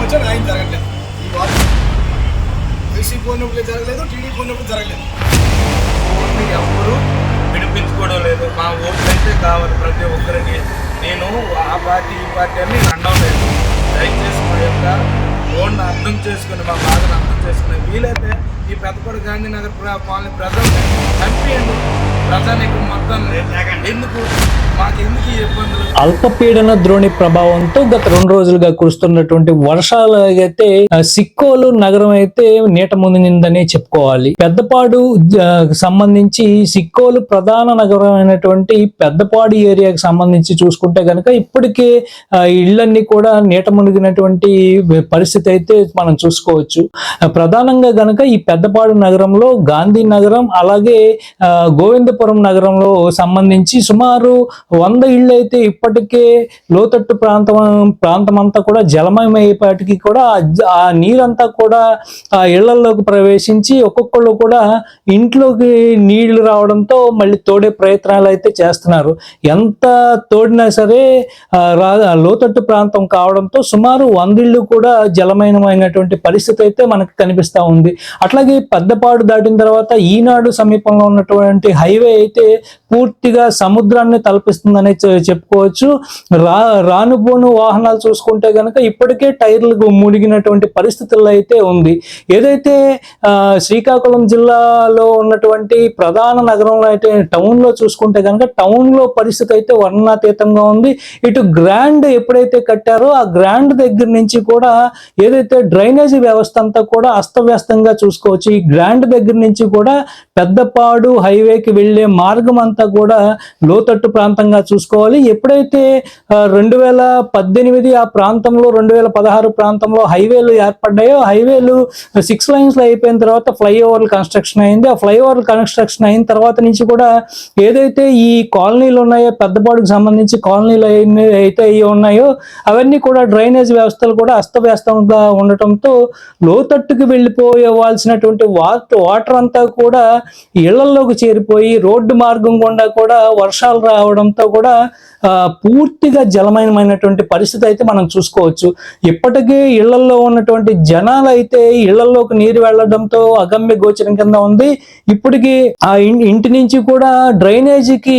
వచ్చా న్యాయం జరగట్లేదు ఈ వార్డు వైసీపీ ఉన్నప్పుడు జరగలేదు టీడీపీ ఉన్నప్పుడు జరగలేదు ఓట్లు ఎవరు వినిపించుకోవడం లేదు. మా ఓట్లు అయితే కావాలి ప్రతి ఒక్కరికి. నేను ఆ పార్టీ ఈ పార్టీ అని అనడం లేదు. దయచేసి మా యొక్క ఓన్ అర్థం చేసుకుని మా బాధను అర్థం చేసుకుని వీలైతే ఈ పెద్దపడి గాంధీనగర్ ప్ర- ప్రజలు చంపేయండి. ప్రజానికి మొత్తం ఎందుకు? మాకు ఎందుకు ఈ ఇబ్బందులు? అల్పపీడన ద్రోణి ప్రభావంతో గత రెండు రోజులుగా కురుస్తున్నటువంటి వర్షాలు అయితే సిక్కోలు నగరం అయితే నీట మునిగిందని చెప్పుకోవాలి. పెద్దపాడు సంబంధించి సిక్కోలు ప్రధాన నగరం అయినటువంటి పెద్దపాడు ఏరియాకి సంబంధించి చూసుకుంటే గనక ఇప్పటికే ఆ, ఇళ్ళన్నీ కూడా నీట మునిగినటువంటి పరిస్థితి అయితే మనం చూసుకోవచ్చు. ప్రధానంగా గనక ఈ పెద్దపాడు నగరంలో గాంధీ నగరం అలాగే గోవిందపురం నగరంలో సంబంధించి సుమారు వంద ఇళ్ళు అయితే ఇప్పటికే లోతట్టు ప్రాంతం ప్రాంతం అంతా కూడా జలమయమయ్యేపాటికి కూడా ఆ నీరంతా కూడా ఆ ఇళ్ళలోకి ప్రవేశించి ఒక్కొక్కళ్ళు కూడా ఇంట్లోకి నీళ్ళు రావడంతో మళ్ళీ తోడే ప్రయత్నాలు అయితే చేస్తున్నారు. ఎంత తోడినా సరే లోతట్టు ప్రాంతం కావడంతో సుమారు వంద ఇళ్ళు కూడా జలమయమైనటువంటి పరిస్థితి అయితే మనకు కనిపిస్తా ఉంది. అట్లాగే పెద్దపాడు దాటిన తర్వాత ఈనాడు సమీపంలో ఉన్నటువంటి హైవే అయితే పూర్తిగా సముద్రాన్ని తలపిస్తుందని చెప్పుకోవచ్చు. చెప్పుకోవచ్చు రా రానుపోను వాహనాలు చూసుకుంటే కనుక ఇప్పటికే టైర్లు మునిగినటువంటి పరిస్థితుల్లో అయితే ఉంది. ఏదైతే శ్రీకాకుళం జిల్లాలో ఉన్నటువంటి ప్రధాన నగరంలో అయితే టౌన్లో చూసుకుంటే కనుక టౌన్లో పరిస్థితి అయితే వర్ణాతీతంగా ఉంది. ఇటు గ్రాండ్ ఎప్పుడైతే కట్టారో ఆ గ్రాండ్ దగ్గర నుంచి కూడా ఏదైతే డ్రైనేజీ వ్యవస్థ అంతా కూడా అస్తవ్యస్తంగా చూసుకోవచ్చు. ఈ గ్రాండ్ దగ్గర నుంచి కూడా పెద్దపాడు హైవేకి వెళ్ళే మార్గం అంతా కూడా లోతట్టు ప్రాంతంగా చూసుకోవాలి. ఎప్పుడైతే రెండు వేల పద్దెనిమిది ఆ ప్రాంతంలో రెండు వేల పదహారు ప్రాంతంలో హైవేలు ఏర్పడ్డాయో హైవేలు సిక్స్ లైన్స్లో అయిపోయిన తర్వాత ఫ్లైఓవర్లు కన్స్ట్రక్షన్ అయింది. ఆ ఫ్లైఓవర్లు కన్స్ట్రక్షన్ అయిన తర్వాత నుంచి కూడా ఏదైతే ఈ కాలనీలు ఉన్నాయో పెద్దపాడుకు సంబంధించి కాలనీలు అయితే అయి ఉన్నాయో అవన్నీ కూడా డ్రైనేజ్ వ్యవస్థలు కూడా అస్తవ్యస్తంగా ఉండటంతో లోతట్టుకు వెళ్ళిపోవాల్సినటువంటి వాటర్ వాటర్ అంతా కూడా ఇళ్ళలోకి చేరిపోయి రోడ్డు మార్గం గుండా కూడా వర్షాలు రావడంతో కూడా పూర్తిగా జలమయమైనటువంటి పరిస్థితి అయితే మనం చూసుకోవచ్చు. ఇప్పటికే ఇళ్ళలో ఉన్నటువంటి జనాలు అయితే ఇళ్ళలోకి నీరు వెళ్ళడంతో అగమ్య గోచరం కింద ఉంది. ఇప్పటికి ఆ ఇంటి నుంచి కూడా డ్రైనేజీకి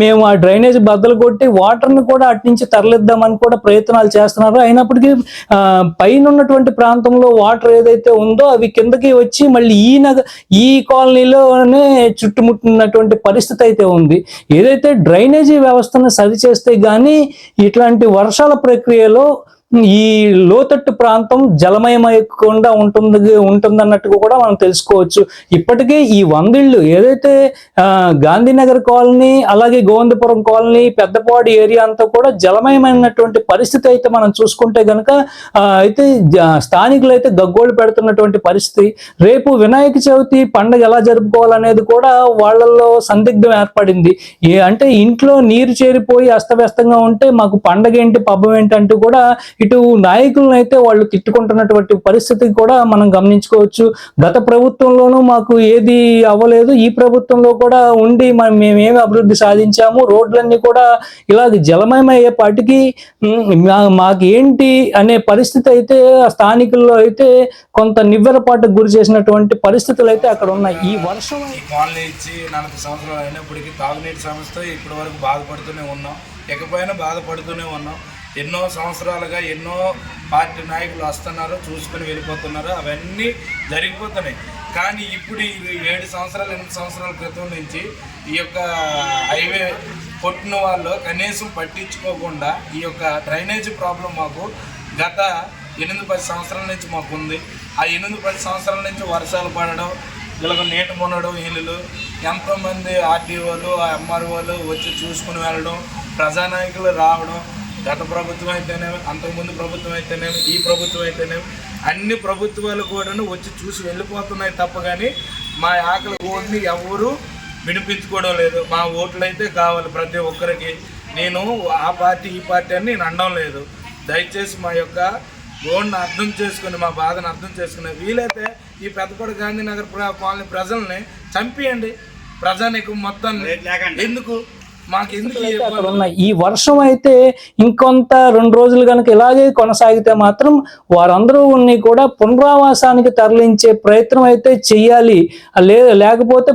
మేము ఆ డ్రైనేజ్ బద్దలు కొట్టి వాటర్ని కూడా అటు నుంచి తరలిద్దామని కూడా ప్రయత్నాలు చేస్తున్నారు. అయినప్పటికీ పైన ఉన్నటువంటి ప్రాంతంలో వాటర్ ఏదైతే ఉందో అవి కిందకి వచ్చి మళ్ళీ ఈ నగ ఈ కాలనీలోనే చుట్టుముట్టినటువంటి పరిస్థితి అయితే ఉంది. ఏదైతే డ్రైనేజీ వ్యవస్థను సరిచేస్తే కానీ ఇట్లాంటి వర్షాల ప్రక్రియలో ఈ లోతట్టు ప్రాంతం జలమయమయకుండా ఉంటుంది అన్నట్టుగా కూడా మనం తెలుసుకోవచ్చు. ఇప్పటికే ఈ వందిళ్ళు ఏదైతే ఆ, గాంధీనగర్ కాలనీ అలాగే గోవిందపురం కాలనీ పెద్దపాడు ఏరియా అంతా కూడా జలమయమైనటువంటి పరిస్థితి అయితే మనం చూసుకుంటే గనక అయితే స్థానికులు అయితే గగ్గోలు పెడుతున్నటువంటి పరిస్థితి. రేపు వినాయక చవితి పండుగ ఎలా జరుపుకోవాలనేది కూడా వాళ్ళల్లో సందిగ్ధం ఏర్పడింది. ఏ అంటే ఇంట్లో నీరు చేరిపోయి అస్తవ్యస్తంగా ఉంటే మాకు పండగ ఏంటి పబ్బం ఏంటి అంటూ కూడా ఇటు నాయకులను అయితే వాళ్ళు తిట్టుకుంటున్నటువంటి పరిస్థితి కూడా మనం గమనించుకోవచ్చు. గత ప్రభుత్వంలోనూ మాకు ఏది అవ్వలేదు. ఈ ప్రభుత్వంలో కూడా ఉండి మనం మేమేమి అభివృద్ధి సాధించాము. రోడ్లన్నీ కూడా ఇలా జలమయమయ్యేపాటికి మాకు ఏంటి అనే పరిస్థితి అయితే ఆ స్థానికుల్లో అయితే కొంత నివ్వెరపాటుకు గురి చేసినటువంటి పరిస్థితులు అయితే అక్కడ ఉన్నాయి. ఈ వర్షం కాలనీ ఇచ్చి నలభై సంవత్సరాలు అయినప్పటికీ తాగునీటి సమస్యతో ఇప్పటి వరకు బాధపడుతూనే ఉన్నాం. ఇకపోయినా బాధపడుతూనే ఉన్నాం. ఎన్నో సంవత్సరాలుగా ఎన్నో పార్టీ నాయకులు వస్తున్నారు చూసుకొని వెళ్ళిపోతున్నారు. అవన్నీ జరిగిపోతున్నాయి. కానీ ఇప్పుడు ఏడు సంవత్సరాలు ఎనిమిది సంవత్సరాల క్రితం నుంచి ఈ యొక్క హైవే కొట్టిన వాళ్ళు కనీసం పట్టించుకోకుండా ఈ యొక్క డ్రైనేజీ ప్రాబ్లం మాకు గత ఎనిమిది పది సంవత్సరాల నుంచి మాకు ఉంది. ఆ ఎనిమిది పది సంవత్సరాల నుంచి వర్షాలు పడడం ఇలాగ నీట మునడం ఇల్లులు ఎంతోమంది ఆర్టీఓలు ఎంఆర్ఓలు వచ్చి చూసుకుని వెళ్ళడం ప్రజానాయకులు రావడం గత ప్రభుత్వం అయితేనేమి అంతకుముందు ప్రభుత్వం అయితేనేమి ఈ ప్రభుత్వం అయితేనేమి అన్ని ప్రభుత్వాలు కూడాను వచ్చి చూసి వెళ్ళిపోతున్నాయి తప్ప కానీ మా ఆకలి ఓట్ని ఎవరు వినిపించుకోవడం లేదు. మా ఓట్లు అయితే కావాలి ప్రతి ఒక్కరికి. నేను ఆ పార్టీ ఈ పార్టీ అని నేను అనడం లేదు. దయచేసి మా యొక్క ఓన్ను అర్థం చేసుకుని మా బాధను అర్థం చేసుకుని వీలైతే ఈ పెద్దపడి గాంధీనగర్ కాలనీ ప్రజల్ని చంపియండి. ప్రజానికి మొత్తం ఎందుకు? అక్కడ? ఉన్న ఈ వర్షం అయితే ఇంకొంత రెండు రోజులు కనుక ఇలాగే కొనసాగితే మాత్రం వారందరూ ఉన్ని కూడా పునరావాసానికి తరలించే ప్రయత్నం అయితే చెయ్యాలి లే లేకపోతే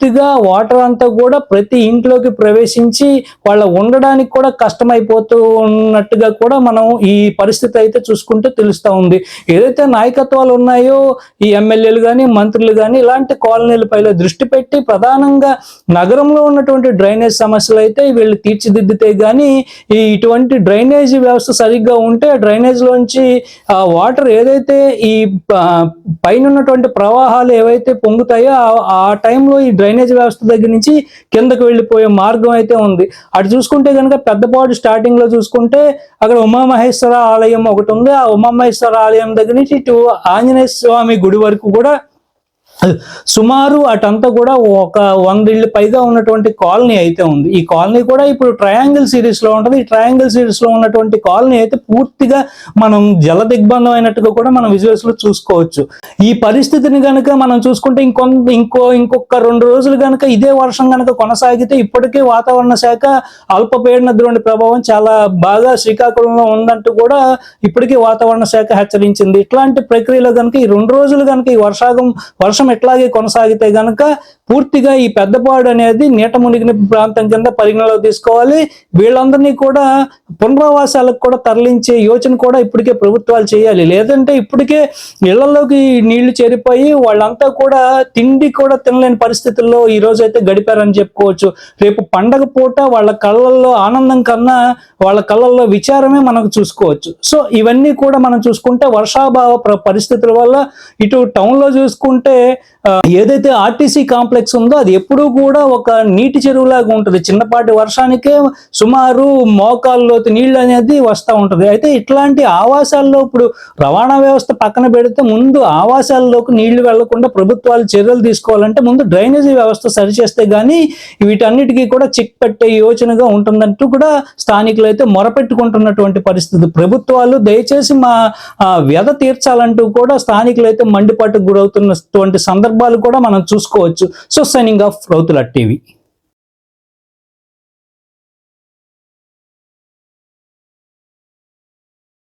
పూర్తిగా వాటర్ అంతా కూడా ప్రతి ఇంట్లోకి ప్రవేశించి వాళ్ళ ఉండడానికి కూడా కష్టమైపోతూ ఉన్నట్టుగా కూడా మనం ఈ పరిస్థితి అయితే చూసుకుంటే తెలుస్తూ ఉంది. ఏదైతే నాయకత్వాలు ఉన్నాయో ఈ ఎమ్మెల్యేలు కానీ మంత్రులు కానీ ఇలాంటి కాలనీలపై దృష్టి పెట్టి ప్రధానంగా నగరంలో ఉన్నటువంటి డ్రైనేజ్ సమస్యలు అయితే వీళ్ళు తీర్చిదిద్దితే కానీ ఈ ఇటువంటి డ్రైనేజ్ వ్యవస్థ సరిగ్గా ఉంటే డ్రైనేజ్లోంచి ఆ వాటర్ ఏదైతే ఈ పైన ఉన్నటువంటి ప్రవాహాలు ఏవైతే పొంగుతాయో ఆ- ఆ టైంలో ఈ డ్రైనేజ్ వ్యవస్థ దగ్గర నుంచి కిందకు వెళ్ళిపోయే మార్గం అయితే ఉంది. అటు చూసుకుంటే కనుక పెద్దపాటు స్టార్టింగ్లో చూసుకుంటే అక్కడ ఉమామహేశ్వర ఆలయం ఒకటి ఉంది. ఆ ఉమామహేశ్వర ఆలయం దగ్గర నుంచి ఇటు ఆంజనేయ స్వామి గుడి వరకు కూడా సుమారు అటంతా కూడా ఒక వంద ఇళ్ళు పైగా ఉన్నటువంటి కాలనీ అయితే ఉంది. ఈ కాలనీ కూడా ఇప్పుడు ట్రయాంగిల్ సిరీస్లో ఈ ట్రయాంగిల్ సిరీస్లో ఉన్నటువంటి కాలనీ అయితే పూర్తిగా మనం జల దిగ్బంధం అయినట్టుగా కూడా మనం విజువల్స్లో చూసుకోవచ్చు. ఈ పరిస్థితిని గనుక మనం చూసుకుంటే ఇంకొ ఇంకో ఇంకొక రెండు రోజులు కనుక ఇదే వర్షం కనుక కొనసాగితే ఇప్పటికే వాతావరణ శాఖ అల్పపీడన ద్రోణి ప్రభావం చాలా బాగా శ్రీకాకుళంలో ఉందంటూ కూడా ఇప్పటికే వాతావరణ శాఖ హెచ్చరించింది. ఇట్లాంటి ప్రక్రియలో కనుక ఈ రెండు రోజులు కనుక ఈ వర్షాగం వర్షం ఇట్లాగే కొనసాగితే గనక పూర్తిగా ఈ పెద్దపాడు అనేది నీట మునిగిన ప్రాంతం కింద పరిగణలో తీసుకోవాలి. వీళ్ళందరినీ కూడా పునరావాసాలకు కూడా తరలించే యోచన కూడా ఇప్పటికే ప్రభుత్వాలు చేయాలి. లేదంటే ఇప్పటికే ఇళ్ళలోకి నీళ్ళు చేరిపోయి వాళ్ళంతా కూడా తిండి కూడా తినలేని పరిస్థితుల్లో ఈ రోజు అయితే గడిపారని చెప్పుకోవచ్చు. రేపు పండగ పూట వాళ్ళ కళ్ళల్లో ఆనందం కన్నా వాళ్ళ కళ్ళల్లో విచారమే మనకు చూసుకోవచ్చు. సో ఇవన్నీ కూడా మనం చూసుకుంటే వర్షాభావ పరిస్థితుల వల్ల ఇటు టౌన్లో చూసుకుంటే ఏదైతే ఆర్టీసీ కాంప్లెక్స్ ఉందో అది ఎప్పుడూ కూడా ఒక నీటి చెరువులాగా ఉంటుంది. చిన్నపాటి వర్షానికే సుమారు మోకాల్లోతు నీళ్ళు అనేది వస్తూ ఉంటుంది. అయితే ఇట్లాంటి ఆవాసాల్లో ఇప్పుడు రవాణా వ్యవస్థ పక్కన పెడితే ముందు ఆవాసాల్లోకి నీళ్ళు వెళ్ళకుండా ప్రభుత్వాలు చర్యలు తీసుకోవాలంటే ముందు డ్రైనేజీ వ్యవస్థ సరిచేస్తే గానీ వీటన్నిటికీ కూడా చిక్ పెట్టే యోచనగా ఉంటుందంటూ కూడా స్థానికులు అయితే మొరపెట్టుకుంటున్నటువంటి పరిస్థితి. ప్రభుత్వాలు దయచేసి మా వ్యధ తీర్చాలంటూ కూడా స్థానికులు అయితే మండిపాటుకు గురవుతున్నటువంటి సందర్భాలు కూడా మనం చూసుకోవచ్చు. So signing off Rauthula TV.